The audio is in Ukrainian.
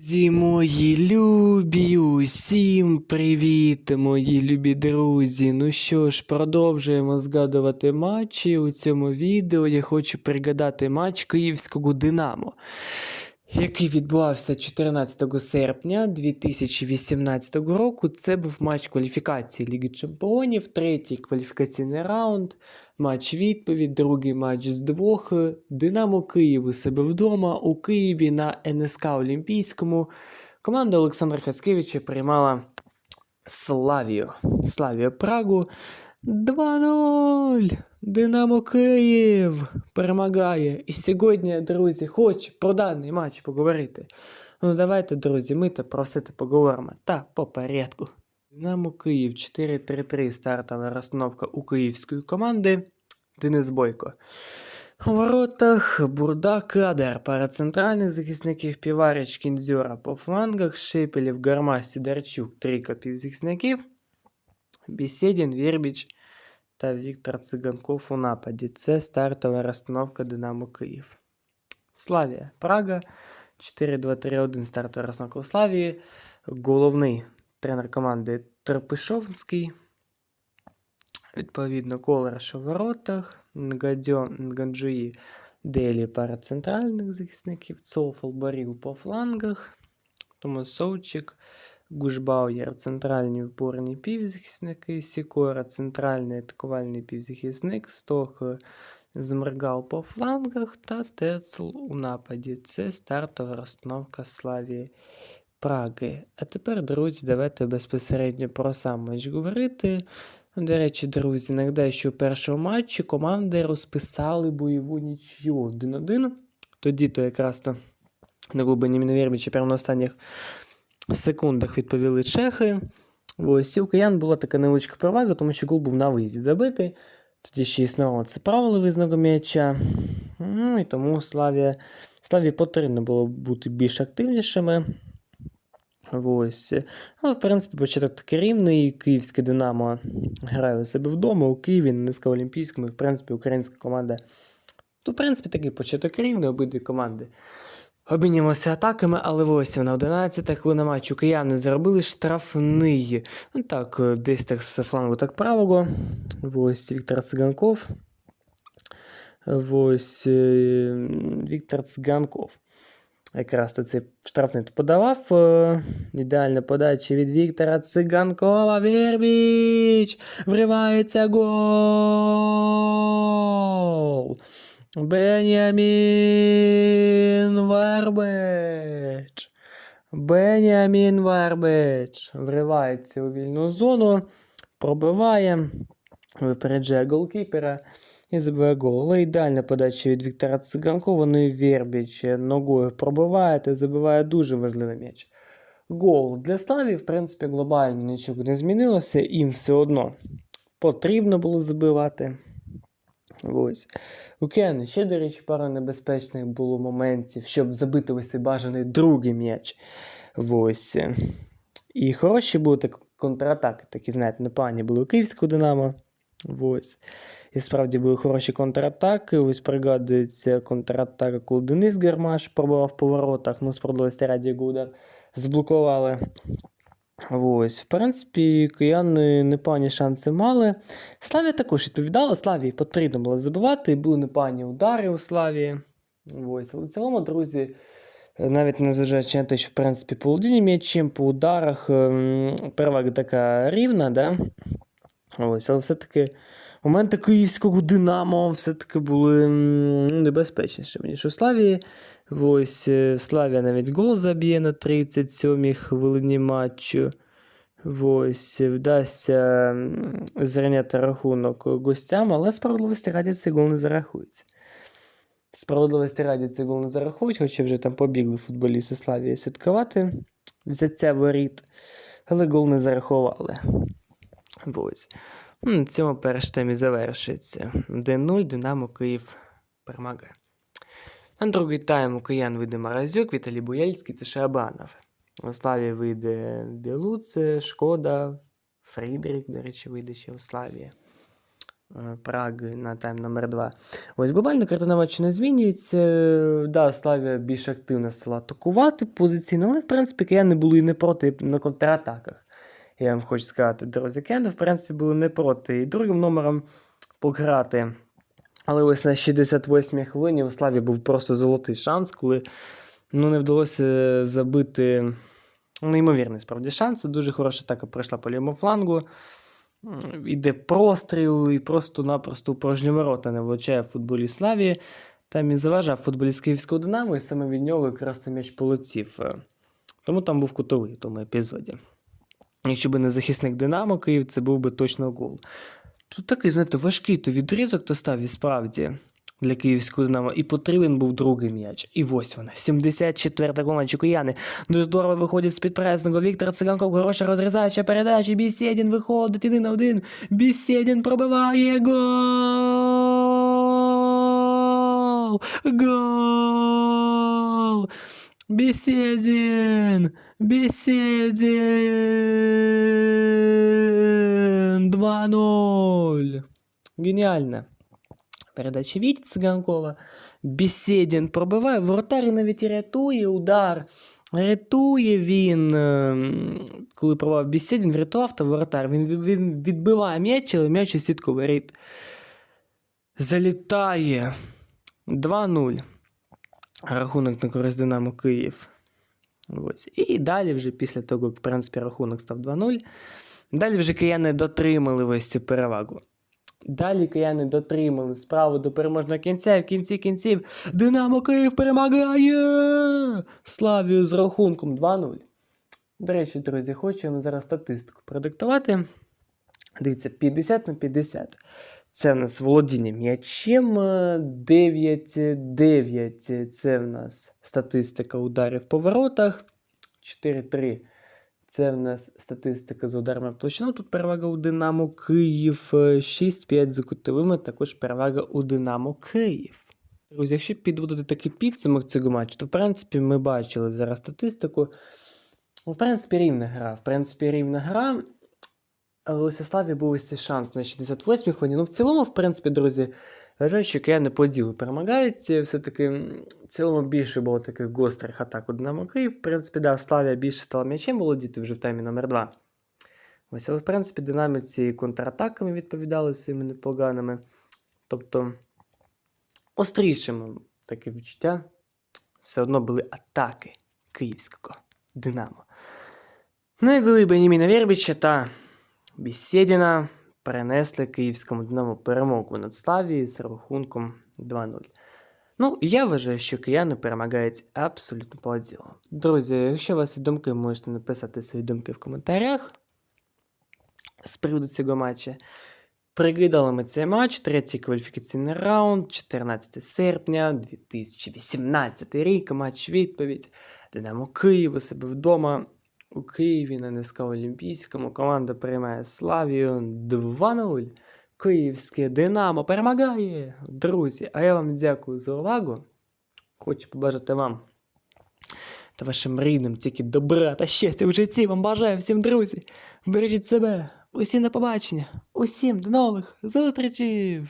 Зі мої любі, усім привіт, мої любі друзі. Ну що ж, продовжуємо згадувати матчі. У цьому відео я хочу пригадати матч Київського Динамо, який відбувався 14 серпня 2018 року. Це був матч кваліфікації Ліги Чемпіонів, третій кваліфікаційний раунд, матч відповідь, другий матч з двох. Динамо Київ у себе вдома у Києві на НСК Олімпійському. Команда Олександра Хацкевича приймала Славію. Славію Прагу. 2-0. Динамо Київ перемагає. І сьогодні, друзі, хочу про даний матч поговорити. Ну, давайте, друзі, ми то про все це поговоримо. Та по порядку. Динамо Київ 4-3-3 стартова розстановка у київської команди. Денис Бойко. У воротах Бурдак Кадер, пара центральних захисників Піварич Кіндзюра по флангах, Шепелєв, Гармаш, Сидорчук, трійка півзахисників, Бесєдін, Вірбіч та Віктор Циганков у нападі. Це стартова розстановка Динамо Київ. Славія Прага 4-2-3-1 стартова розстановка у Славії. Головний тренер команди Терпишовський. Відповідно, Колерш у воротах, Нгадьо, Нгаджуї, Делі пара центральних захисників, Цофал, Баріл по флангах, Томасовчик, Гужбауєр, центральні опорні півзахисники, Сікора, центральний атакувальний півзахисник, Стох, Змргал по флангах та Тецл у нападі. Це стартова розстановка Славії Праги. А тепер, друзі, давайте безпосередньо про сам матч говорити. До речі, друзі, нагадаю, що у першому матчі команди розписали бойову нічю 1-1. Тоді то якраз то на глибині Міновірмічі прямо на останніх секундах відповіли чехи. Ось і у киян була така невеличка перевага, тому що гол був на виїзді забитий. Тоді ще існувало це правило визнаного м'яча. Ну і тому Славі, Славі потрібно було бути більш активнішими. Ось. Але, в принципі, початок такий рівний. Київське Динамо грає у себе вдома, у Києві, НСК Олімпійському, і, в принципі, українська команда. То, в принципі, такий початок рівний, обидві команди. Обмінювалися атаками, але ось на 11 хвилина матчу кияни заробили штрафний. Ну так, десь так з флангу так правого. Ось Віктор Циганков. Ось е, Віктор Циганков. Якраз цей штрафний подавав. е, Ідеальна подача від Віктора Циганкова. Вірбіч! Вривається гол! Бенямін Вербич. Бенямін Вербич вривається у вільну зону, пробиває, випереджає голкіпера і забиває гол. Ідеальна подача від Віктора Циганкова, ну і Вербіч ногою пробиває та забиває дуже важливий м'яч. Гол для Славі, в принципі, глобально нічого не змінилося, їм все одно потрібно було забивати. Ось. У Кени ще, до речі, пара небезпечних було моментів, щоб забити ось цей бажаний другий м'яч. Ось. І хороші були так контратаки, такі, знаєте, непогані були у Київську Динамо. Ось. І справді були хороші контратаки. Ось пригадується контратака, коли Денис Гармаш пробував по воротах, ну, справедливості раді його удар заблокували. Ось, в принципі, кияни непогані шанси мали. Славія також відповідала, Славії потрібно було забивати, були непогані удари у Славії. Ось. В цілому, друзі, навіть незважаючи на те, що в принципі по володінні м'ячем, по ударах ем, перевага така рівна, да? Ось, але все-таки моменти київського Динамо все-таки були м, небезпечніші, ніж у Славії. Ось е, Славія навіть гол заб'є на 37-й хвилині матчу. Ось вдасться м, зрівняти рахунок гостям, але справедливості раді цей гол не зарахується. Справедливості раді цей гол не зарахують, хоча вже там побігли футболісти Славії святкувати взяття воріт, але гол не зарахували. Ну, На цьому перший тайм і завершується. 1-0 Динамо Київ перемагає. На другий тайм у киян вийде Маразюк, Віталій Буяльський та Шабанов. У Славі вийде Білуце, Шкода, Фрідрік, до речі, вийде ще у Славі. е, Праги на тайм номер 2. Ось глобально картина матчу не змінюється. Да, Славія більш активно стала атакувати позиційно, але в принципі кияни були і не проти на контратаках. Я вам хочу сказати, друзі, кияни, в принципі, були не проти і другим номером пограти. Але ось на 68-й хвилині у Славі був просто золотий шанс, коли ну, не вдалося забити неймовірний справді шанс. Дуже хороша атака пройшла по лівому флангу. Іде простріл і просто-напросто порожні ворота не влучає футболі Славі. Там і заважав футболіст Київського Динамо, і саме від нього якраз м'яч полетів. Е, Тому там був кутовий в тому епізоді. Якщо б не захисник Динамо Київ, це був би точно гол. Тут такий, знаєте, важкий то відрізок то став і справді для київського Динамо. І потрібен був другий м'яч. І ось вона, 74-та команда Чукуяни. Дуже здорово виходить з-під пресингу. Віктор Циганков, хороша розрізаюча передача. Бісєдін виходить один на один. Бісєдін пробиває гол! Гол! Беседин! Беседин! 2-0. Геніально. Передача від Циганкова. Беседін пробиває. Воротар і навіть рятує удар. Рятує він. Коли пробував Беседін, врятував то воротар. Він, він відбиває м'яч, але м'яч у сітку воріт. Залітає. 2-0. Рахунок на користь Динамо Київ. Ось. І далі, вже після того, як в принципі рахунок став 2-0, далі вже кияни дотримали ось цю перевагу. Далі кияни дотримали справу до переможного кінця, і в кінці кінців Динамо Київ перемагає! Славію з рахунком 2-0. До речі, друзі, хочу вам зараз статистику продиктувати. Дивіться, 50 на 50. Це в нас володіння м'ячем е, 9-9. Це в нас статистика ударів по воротах. 4-3. Це в нас статистика з ударами в площину. Тут перевага у Динамо Київ. Е, 6-5 за кутовими. Також перевага у Динамо Київ. Друзі, якщо підводити такий підсумок цього матчу, то в принципі ми бачили зараз статистику. Ну, В принципі, рівна гра. В принципі, рівна гра. Але у Славі був ось цей шанс на 68-й хвилині. Ну, в цілому, в принципі, друзі, вважаю, що кияни по ділу перемагають. Все-таки в цілому більше було таких гострих атак у Динамо Київ. В принципі, да, Славія більше стала м'ячем володіти вже в таймі номер 2. Ось, але в принципі, динаміці контратаками відповідали своїми непоганими. Тобто, острішими таке відчуття. Все одно були атаки київського Динамо. Ну і коли Беніміна Вербіча та Бісєдіна перенесли київському Динамо перемогу над Славією з рахунком 2-0. Ну, я вважаю, що кияни перемагають абсолютно по ділу. Друзі, якщо у вас є думки, можете написати свої думки в коментарях з приводу цього матча. Прикидали ми цей матч, третій кваліфікаційний раунд, 14 серпня 2018 рік, матч відповідь. Динамо Київ у себе вдома. У Києві на НСК Олімпійському команда приймає Славію 2-0. Київське Динамо перемагає. Друзі, а я вам дякую за увагу. Хочу побажати вам та вашим рідним тільки добра та щастя в житті. Вам бажаю всім, друзі. Бережіть себе. Усім до побачення. Усім до нових зустрічей.